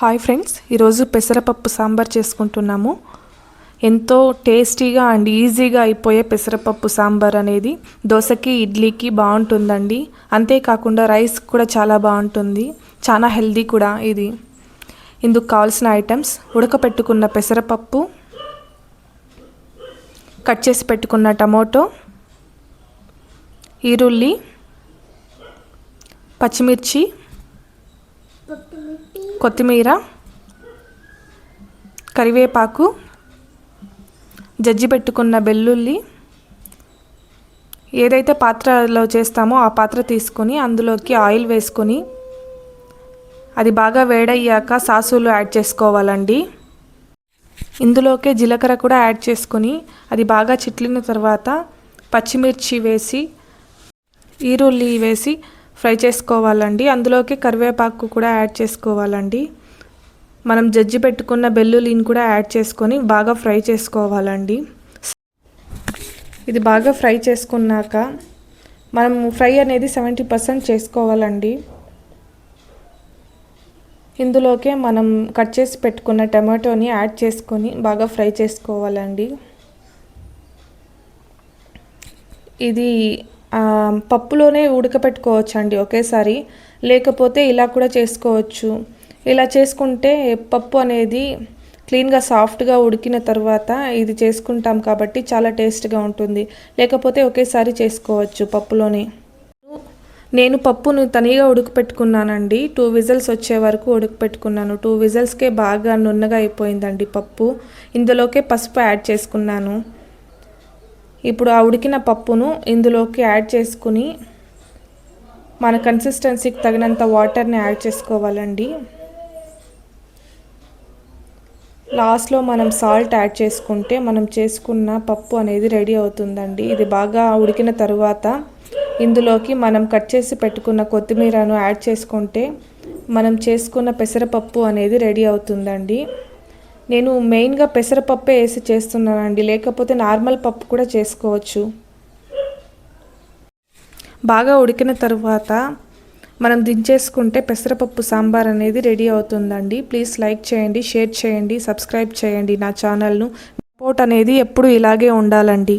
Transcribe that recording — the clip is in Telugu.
హాయ్ ఫ్రెండ్స్ ఈరోజు పెసరపప్పు సాంబార్ చేసుకుంటున్నాము. ఎంతో టేస్టీగా అండ్ ఈజీగా అయిపోయే పెసరపప్పు సాంబార్ అనేది దోశకి ఇడ్లీకి బాగుంటుందండి. అంతేకాకుండా రైస్ కూడా చాలా బాగుంటుంది. చాలా హెల్దీ కూడా ఇది. ఇందుకు కావాల్సిన ఐటమ్స్ ఉడకపెట్టుకున్న పెసరపప్పు కట్ చేసి పెట్టుకున్న టమోటో ఈరుల్లి పచ్చిమిర్చి కొత్తిమీర కరివేపాకు జజ్జి పెట్టుకున్న వెల్లుల్లి ఏదైతే పాత్రలో చేస్తామో ఆ పాత్ర తీసుకొని అందులోకి ఆయిల్ వేసుకొని అది బాగా వేడయ్యాక సాసులు యాడ్ చేసుకోవాలండి. ఇందులోకే జీలకర్ర కూడా యాడ్ చేసుకొని అది బాగా చిట్లిన తర్వాత పచ్చిమిర్చి వేసి ఈరుల్లి వేసి ఫ్రై చేసుకోవాలండి. అందులోకి కరివేపాకు కూడా యాడ్ చేసుకోవాలండి. మనం జజ్జి పెట్టుకున్న బెల్లుల్లిని కూడా యాడ్ చేసుకొని బాగా ఫ్రై చేసుకోవాలండి. ఇది బాగా ఫ్రై చేసుకున్నాక మనం ఫ్రై అనేది సెవెంటీ పర్సెంట్ చేసుకోవాలండి. ఇందులోకే మనం కట్ చేసి పెట్టుకున్న టమాటోని యాడ్ చేసుకొని బాగా ఫ్రై చేసుకోవాలండి. ఇది పప్పులోనే ఉడకపెట్టుకోవచ్చు అండి ఒకేసారి. లేకపోతే ఇలా కూడా చేసుకోవచ్చు. ఇలా చేసుకుంటే పప్పు అనేది క్లీన్గా సాఫ్ట్గా ఉడికిన తర్వాత ఇది చేసుకుంటాం కాబట్టి చాలా టేస్ట్గా ఉంటుంది. లేకపోతే ఒకేసారి చేసుకోవచ్చు పప్పులోనే. నేను పప్పును తనిగా ఉడకపెట్టుకున్నానండి. టూ విజిల్స్ వచ్చే వరకు ఉడకపెట్టుకున్నాను. టూ విజిల్స్కే బాగా నున్నగా అయిపోయిందండి పప్పు. ఇందులోకే పసుపు యాడ్ చేసుకున్నాను. ఇప్పుడు ఆ ఉడికిన పప్పును ఇందులోకి యాడ్ చేసుకుని మన కన్సిస్టెన్సీకి తగినంత వాటర్ని యాడ్ చేసుకోవాలండి. లాస్ట్లో మనం సాల్ట్ యాడ్ చేసుకుంటే మనం చేసుకున్న పప్పు అనేది రెడీ అవుతుందండి. ఇది బాగా ఉడికిన తర్వాత ఇందులోకి మనం కట్ చేసి పెట్టుకున్న కొత్తిమీరను యాడ్ చేసుకుంటే మనం చేసుకున్న పెసరపప్పు అనేది రెడీ అవుతుందండి. నేను మెయిన్గా పెసరపప్పే వేసి చేస్తున్నానండి. లేకపోతే నార్మల్ పప్పు కూడా చేసుకోవచ్చు. బాగా ఉడికిన తర్వాత మనం దించేసుకుంటే పెసరపప్పు సాంబార్ అనేది రెడీ అవుతుందండి. ప్లీజ్ లైక్ చేయండి షేర్ చేయండి సబ్స్క్రైబ్ చేయండి నా ఛానల్ను. సపోర్ట్ అనేది ఎప్పుడు ఇలాగే ఉండాలండి.